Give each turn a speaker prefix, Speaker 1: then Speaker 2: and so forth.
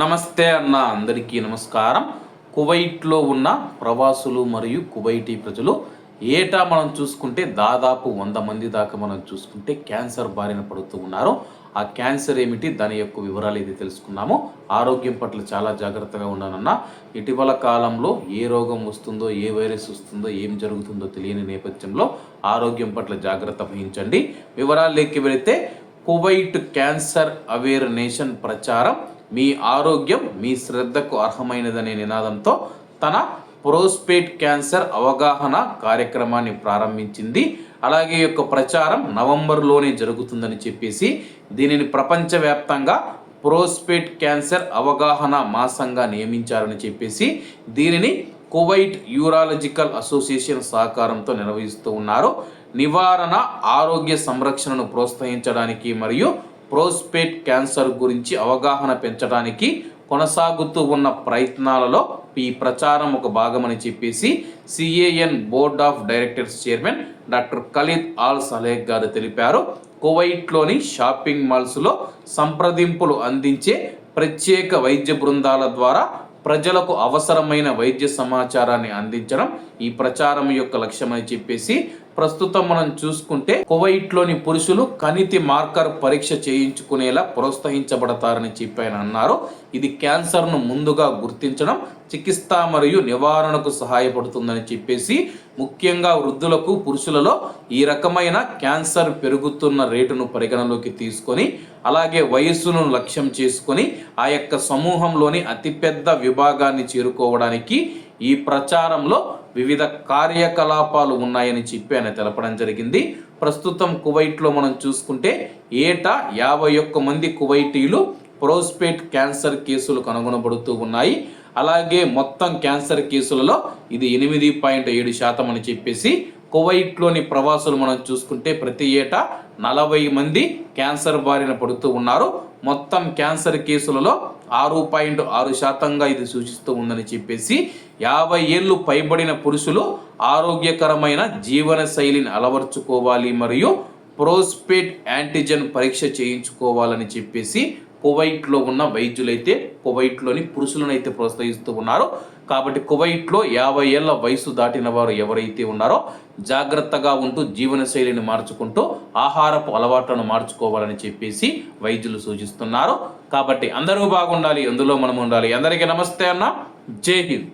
Speaker 1: నమస్తే అన్న అందరికీ నమస్కారం. కువైట్లో ఉన్న ప్రవాసులు మరియు కువైటీ ప్రజలు ఏటా మనం చూసుకుంటే దాదాపు వంద మంది దాకా మనం చూసుకుంటే క్యాన్సర్ బారిన పడుతూ ఉన్నారు. ఆ క్యాన్సర్ ఏమిటి? దాని యొక్క వివరాలు ఇది తెలుసుకున్నాము ఆరోగ్యం పట్ల చాలా జాగ్రత్తగా ఉన్నానన్న ఇటీవల కాలంలో ఏ రోగం వస్తుందో ఏ వైరస్ వస్తుందో ఏం జరుగుతుందో తెలియని నేపథ్యంలో ఆరోగ్యం పట్ల జాగ్రత్త వహించండి. వివరాలు వివరాల్లోకి వెళితే కువైట్ క్యాన్సర్ అవేర్ నేషన్ ప్రచారం మీ ఆరోగ్యం మీ శ్రద్ధకు అర్హమైనదనే నినాదంతో తన ప్రోస్పేట్ క్యాన్సర్ అవగాహన కార్యక్రమాన్ని ప్రారంభించింది. అలాగే యొక్క ప్రచారం నవంబర్లోనే జరుగుతుందని చెప్పేసి దీనిని ప్రపంచవ్యాప్తంగా ప్రోస్పేట్ క్యాన్సర్ అవగాహన మాసంగా నియమించారని చెప్పేసి దీనిని కువైట్ యూరాలజికల్ అసోసియేషన్ సహకారంతో నిర్వహిస్తూ ఉన్నారు. నివారణ ఆరోగ్య సంరక్షణను ప్రోత్సహించడానికి మరియు ప్రోస్పేట్ క్యాన్సర్ గురించి అవగాహన పెంచడానికి కొనసాగుతూ ఉన్న ప్రయత్నాలలో ఈ ప్రచారం ఒక భాగమని చెప్పేసి CAN board of directors chairman doctor Khalid Al Saleh గారు తెలిపారు. కువైట్లోని షాపింగ్ మాల్స్లో సంప్రదింపులు అందించే ప్రత్యేక వైద్య బృందాల ద్వారా ప్రజలకు అవసరమైన వైద్య సమాచారాన్ని అందించడం ఈ ప్రచారం యొక్క లక్ష్యమని చెప్పేసి ప్రస్తుతం మనం చూసుకుంటే కువైట్లోని పురుషులు కణితి మార్కర్ పరీక్ష చేయించుకునేలా ప్రోత్సహించబడతారని చెప్పి ఆయన అన్నారు. ఇది క్యాన్సర్ను ముందుగా గుర్తించడం చికిత్స మరియు నివారణకు సహాయపడుతుందని చెప్పేసి ముఖ్యంగా వృద్ధులకు పురుషులలో ఈ రకమైన క్యాన్సర్ పెరుగుతున్న రేటును పరిగణలోకి తీసుకొని అలాగే వయస్సును లక్ష్యం చేసుకొని ఆ యొక్క సమూహంలోని అతిపెద్ద విభాగాన్ని చేరుకోవడానికి ఈ ప్రచారంలో వివిధ కార్యకలాపాలు ఉన్నాయని చెప్పి ఆయన తెలపడం జరిగింది. ప్రస్తుతం కువైట్లో మనం చూసుకుంటే ఏటా యాభై ఒక్క మంది కువైటీలు ప్రోస్పేట్ క్యాన్సర్ కేసులు కనుగొనబడుతూ ఉన్నాయి. అలాగే మొత్తం క్యాన్సర్ కేసులలో ఇది ఎనిమిది పాయింట్ ఏడు శాతం అని చెప్పేసి కువైట్లోని ప్రవాసులు మనం చూసుకుంటే ప్రతి ఏటా నలభై మంది క్యాన్సర్ బారిన పడుతూ ఉన్నారు. మొత్తం క్యాన్సర్ కేసులలో ఆరు పాయింట్ ఆరు శాతంగా ఇది సూచిస్తూ ఉందని చెప్పేసి యాభై ఏళ్ళు పైబడిన పురుషులు ఆరోగ్యకరమైన జీవన శైలిని అలవర్చుకోవాలి మరియు ప్రోస్పేట్ యాంటీజెన్ పరీక్ష చేయించుకోవాలని చెప్పేసి కువైట్లో ఉన్న వైద్యులైతే కువైట్లోని పురుషులనైతే ప్రోత్సహిస్తూ ఉన్నారు. కాబట్టి కువైట్లో యాభై ఏళ్ళ వయసు దాటిన వారు ఎవరైతే ఉన్నారో జాగ్రత్తగా ఉంటూ జీవనశైలిని మార్చుకుంటూ ఆహారపు అలవాట్లను మార్చుకోవాలని చెప్పేసి వైద్యులు సూచిస్తున్నారు. కాబట్టి అందరూ బాగుండాలి అందులో మనం ఉండాలి. అందరికీ నమస్తే అన్న. జై హింద్.